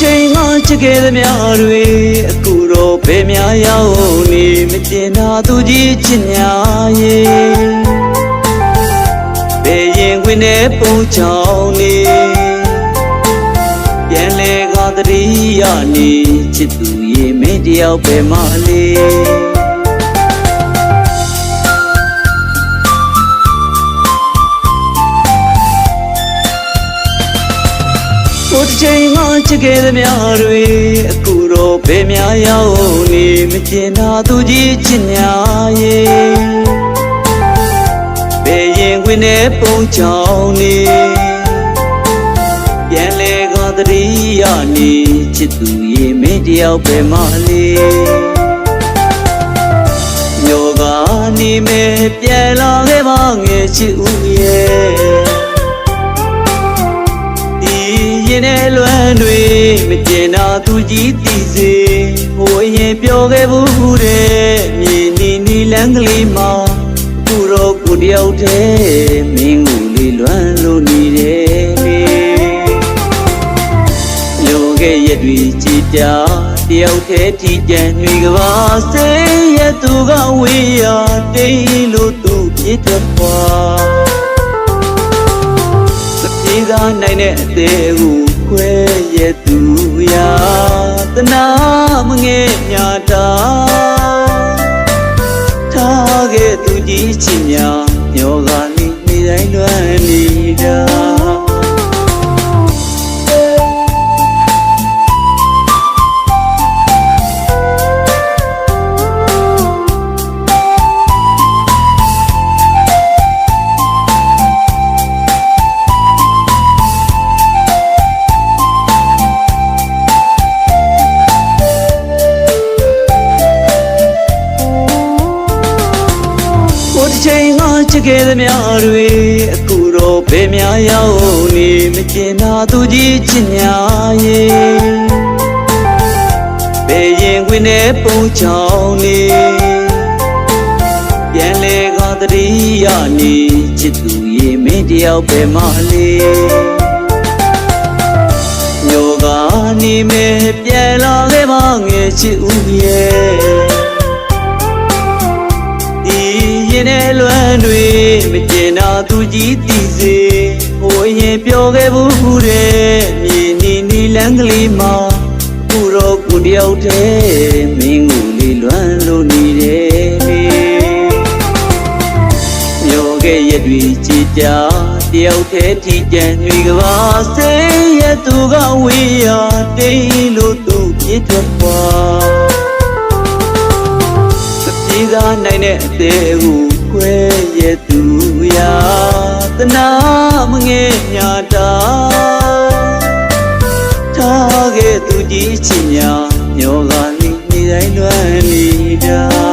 ချစ်ခဲ့သမျှတွေအခုတော့ဘယ်များရောက်နေမကျင်သာသူကြီးချစ်ညာရဲ့ဘယ်ရင်ခွင်နဲ့ပုံချောင်းနေပြန်လေကားတရီရနေချစ်သူရဲ့မင်းတယောက်ပဲမလေးကိုတစ်ချိန်မှ ချစ်ခဲ့သမျှတွေအခုတော့ဘယ်များရောက်နေမကျင်သာသူကြီးချစ်ညာရဲ့ဘယ်ရင်ခွင်နဲ့ပုံချောင်းနေပြန်လေကားတရီရနေချစ်သူရဲ့မင်းတယောက်ပဲမလေးညောကနေမဲ့ပြန်လာခဲ့ပါငယ်ချစ်ဦးရဲ့ သူကြီးတည်စေဟိုအရင်ပြောခဲ့ဘူးတဲ့မြေနီနီလန်းကလေးမှာခုတော့ကိုတယောက်တည်းမင်းကိုလေးလွမ်းလို့နေတယ်လေလောခဲ့ရတွေကြည်ပြတယောက်တည်းထီကျန်တွေကပါစေရသူကဝေးရတိတ်လို့သူပြစ်ထွက်သွားမပြေးသားနိုင်တဲ့အသေးကို ခွဲရသူရာတနာမငဲ့ညာတာထားခဲ့သူကြီးချစ်များညောကလေးနေတိုင်းလွမ်းနေတာ ချိန်မှချစ်ခဲ့သမျှတွေအခုတော့ဘယ်များရောက်နေမကျင်သာသူကြီးချစ်ညာရဲ့ဘယ်ရင်ခွင်နဲ့ပုံချောင်းနေပြန်လေကားတရီရနေချစ်သူရဲ့မင်းတယောက်ပဲမလေးညောကနေမဲ့ပြန်လာခဲ့ပါငယ်ချစ်ဦးရဲ့ သူကြီးတည်စေဟိုအရင်ပြောခဲ့ဘူးတဲ့မြေနီနီလန်းကလေးမှာခုတော့ကိုတယောက်တည်းမင်းကိုလေးလွမ်းလို့နေတယ်လေမျောခဲ့ရတွေကြည်ပြတယောက်တည်းထီကျန်တွေကပါစေရသူကဝေးရတိတ်လို့သူပြစ်ထွက်သွားမပြေးသားနိုင်တဲ့အသေးကို ခွဲရဲ့သူရာတနာမငဲ့ညာတာထားခဲ့သူကြီးချင်ညာမျောကလေးနေတိုင်းလွမ်းနေတာ